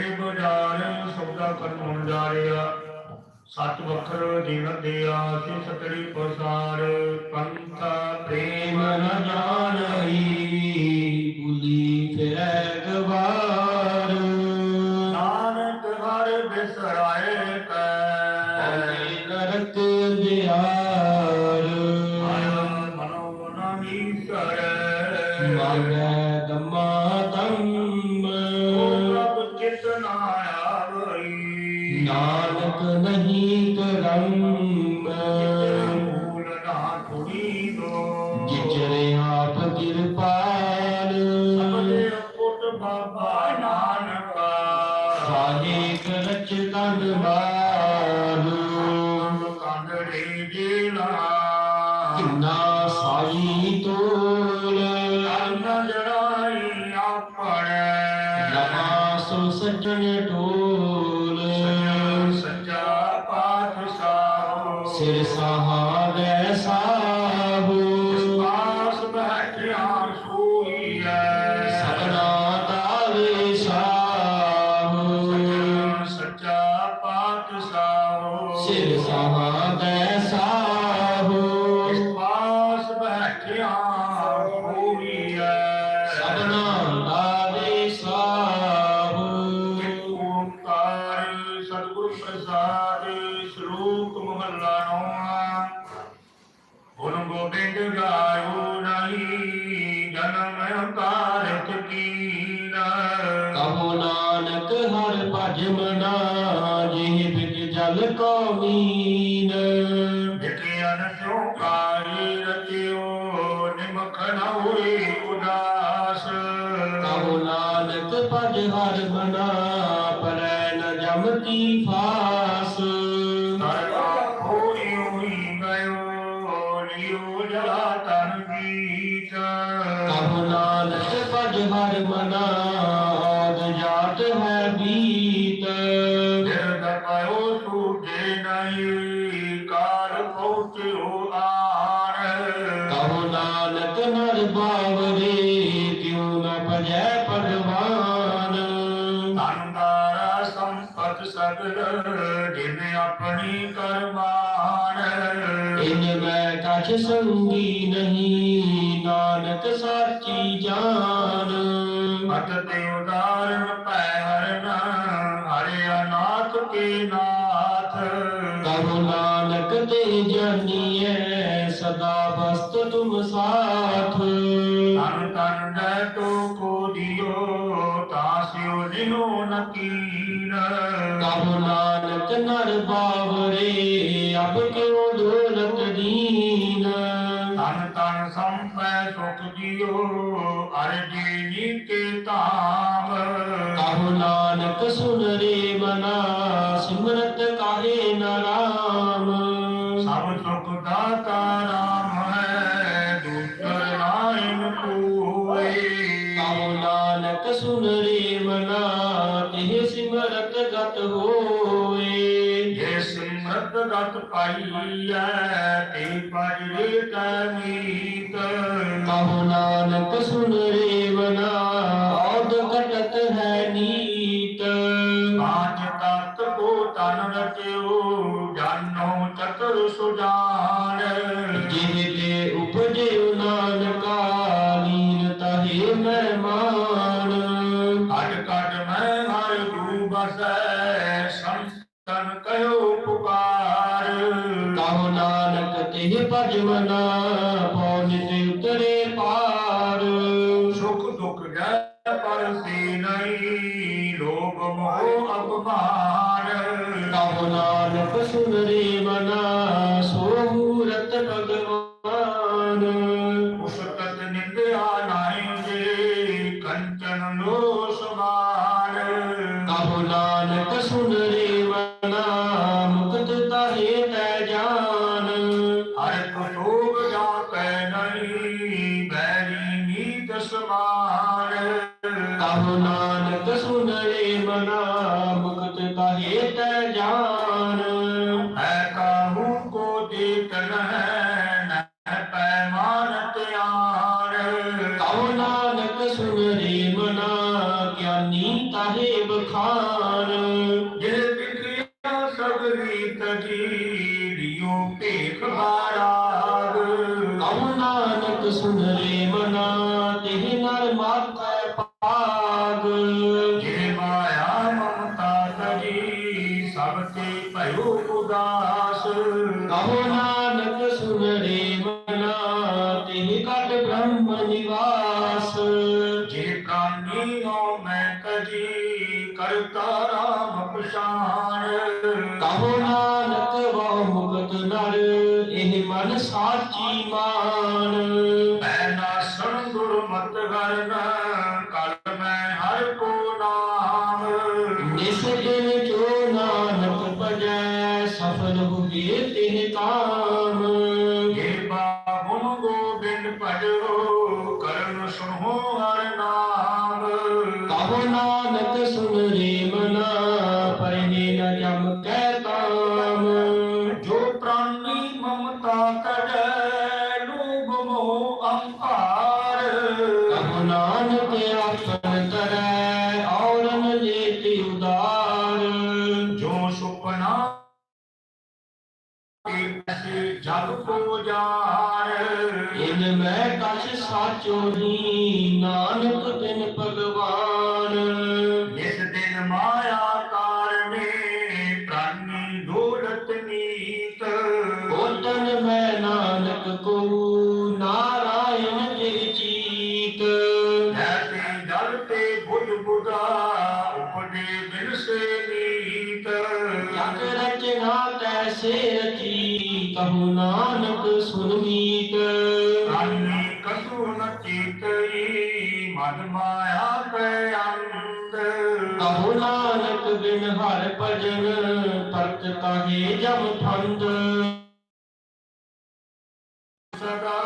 ਜਿਹੜੇ ਬਾਜ਼ਾਰ ਸੌਦਾ ਕਰਨ ਹੁਣ ਜਾ ਰਿਹਾ। ਸੱਤ ਵਖਰ ਜੀਵਨ ਦਿਆ ਸੇ ਸਤਰੀ ਪ੍ਰਸਾਰ, ਪੰਥ ਪ੍ਰੇਮ ਮਨ ਨ ਜਾਣਈ। ਨਾਨਕ ਨਹੀਂ ਕਰਮ ਮੂਲ ਨਾ ਥੋੜੀ ਦੋ ਜਿਚਰੇ ਆਪ ਕਿਰਪਾਲ ਸਬਦੇ ਪੁੱਤ ਬਾਬਾ ਨਾਨਕਾ ਸਾਹੇ ਕਰਚ ਧੰਨਵਾਦ ਕਾਂਗੜੇ ਜੇਲਾ ਕਿੰਨਾ ਸਾਈ ਤੋਲ। ਕੰਨ ਜੜਾਈ ਆਪਣੈ ਨਮਾ ਸੋ ਸੱਜਣ ਸ਼ਲੋਕ ਮਹੱਲਾ ਨੌਵਾਂ ਗੁਣ ਗੋਬਿੰਦ ਗਾਇਓ ਨਹੀਂ ਜਨਮ ਕਾਰਕ ਕੀਨ। ਕਹੋ ਨਾਨਕ ਹਰ ਭਜ ਮਨਾ ਜਿਹ ਬਿਜ ਜਲ ਕੋ ਮੀਨ। ਜਿਤਿਆਨ ਸਿਉ ਕਾਰੀ ਰਚਿਓ ਨਿਮਖ ਨ ਹੋਏ ਉਦਾਸ। ਕਹੋ ਨਾਨਕ ਭਜ ਹਰ ਮਨਾ ਪਰੈ ਨ ਜਮਤੀ ਫਾਸ। ਜਾਤ ਹੈ ਬੀਤ ਦਿਲ ਦਕਾਇਓ ਸੂਝੇ ਨਹੀਂ ਕਾਰ ਪਹੁੰਚਿਓ ਆਣ ਕਹੋ ਨਾਨਕ ਨਰ ਬਾਵਰੇ ਕਿਉ ਨ ਭਜੈ ਭਗਵਾਨ? ਅੰਦਾਰਾ ਸੰਪਤ ਸਗਲ ਜਿਨ ਆਪਣੀ ਕਰਮਾਨ। ਇਨ ਮੈਂ ਕਛ ਸੰਗੀ ਨਹੀਂ ਨਾਨਕ ਸਾਚੀ ਜਾਨ। ਮਤ ਤੇ ਉਦਾਰਨ ਨਕੀਰ ਕਹੋ ਨਾਨਕ ਨਰ ਬਾਵਰੇ ਅਬ ਕਿਉ ਦੌਲਤ ਦੀਨ? ਤਨ ਤਨ ਸੰਪੈ ਸੁਖ ਦਿਓ ਅਰਜੀ ਨੀਕੇ ਤਾਮ ਕਹੋ ਨਾਨਕ ਸੁਨ ਰੇ ਮਨਾ ਸਿਮਰਤ ਪਾਈਐ ਤੇ ਪਜਰੇ ਕੈ ਮੀਤ। ਕਹੋ ਨਾਨਕ ਸੁਨ ਰੇ ਮਨਾ ਔਦ ਘਟਤ ਹੈ ਨੀਤ। ਪਾਂਚ ਤਤ ਕੋ ਤਨ ਰਚਿਓ ਜਾਨੋ ਚਤੁਰ ਸੁਜਾਨ। ਤਿਹ ਭਜਵਨਾ ਪਉ ਨਿਤ ਉਤਰੇ ਪਾਰ। ਸੁਖ ਦੁਖ ਜੈ ਪਰਸੀ ਨਹੀਂ ਲੋਭ ਮੋਹ ਅਪਮਾਨ। ਕਹੋ ਨਾਨਕ ਸੁਨ ਰੇ ਮਨਾ ਸੋ ਮੂਰਤ ਭਗਵਾਨ। ਉਸਤਤ ਨਿੰਦਿਆ ਨਾਹੀ ਜੇ ਕੰਚਨ ਲੋ ਸਮਾਨ ਕਹੋ ਨਾਨਕ ਸੁਨ ਕਾਹੋ ਨਾਨਕ ਸੁਨਲੇ ਮਨਾ ਮੁਕਤ ਕਹੇ ਤੈ ਜਾਨ। ਹੈ ਕਾਹੂ ਕੋ ਦੇਤ ਨਹਿ ਨਹਿ ਪੈ ਮਾਨਤ ਯਾਰ। ਕਾਹੋ ਨਾਨਕ ਸੁਨਲੇ ਮਨਾ ਗਿਆਨੀ ਤਾਹੇ ਬਖਾਨ ਜੇ ਬਿਕਰਿਆ ਸਗਰੀ ਤਜੀ ਲਿਓ ਭੇਖ ਬਾਰਾਗ ਕਾਹੋ ਨਾਨਕ ਸੁਨਲੇ ਮਨਾ ਤਿਹ ਨਾ ਤਿਹ ਕਟ ਬ੍ਰਹਮ ਨਿਵਾਸ ਜੇ ਨੋ ਮੈਂ ਕਜੀ ਕਰਤਾ ਰਾਮ ਪਛਾਣ ਕਹੋ ਨਾਨਕ ਵਹੁ ਮੁਕਤ ਨਰ ਇਹ ਮਨ ਸਾਚੀ ਮਾਨ। ਮੈਂ ਨਾ ਸੁਣ ਗੁਰਮਤ ਕਰਨ ਕਲ ਮੈਂ ਹਰ ਕੋ ਨਾਮ। ਨਿਸ ਦਿਨ ਜੋ ਨਾਨਕ ਭਜੈ ਸਫਲ ਹੁਏ ਤਿਹ ਕਾਮ ਸੁਪਨਾ ਜਗ ਕੋ ਜਾਣ ਇਨ ਮੈਂ ਕਛ ਸਾਚੋ ਹੀ ਨਾਨਕ ਤਿਨ ਭਗਵਾਨ। ਇਸ ਦਿਨ ਮਾਇਆ ਕਾਰਨੇ ਪ੍ਰਾਨੀ ਦੌਲਤ ਨੀਤ ਉਤਨ ਮੈਂ ਨਾਨਕ ਕੋ ਨਾਰਾਇਣ ਜੀ ਚੀਤ। ਜੈਸੇ ਜਲ ਤੇ ਬੁੱਧ ਬੁਦਾ ਉਪਦੇ ਬਿਨ ਸੇ ਰਚਨਾ ਤੈਸੇ ਰਚੀ ਕਹੂ ਨਾਨਕ ਸੁਨ ਮੀਤ ਪ੍ਰਾਨੀ ਕਸੂ ਨ ਚੇਤਈ ਮਨ ਮਾਇਆ ਕੈ ਅੰਧ ਕਹੂ ਨਾਨਕ ਬਿਨ ਹਰ ਭਜਨ ਪਰਤ ਤਾਹੇ ਜਮ ਫੰਦ। ਸਦਾ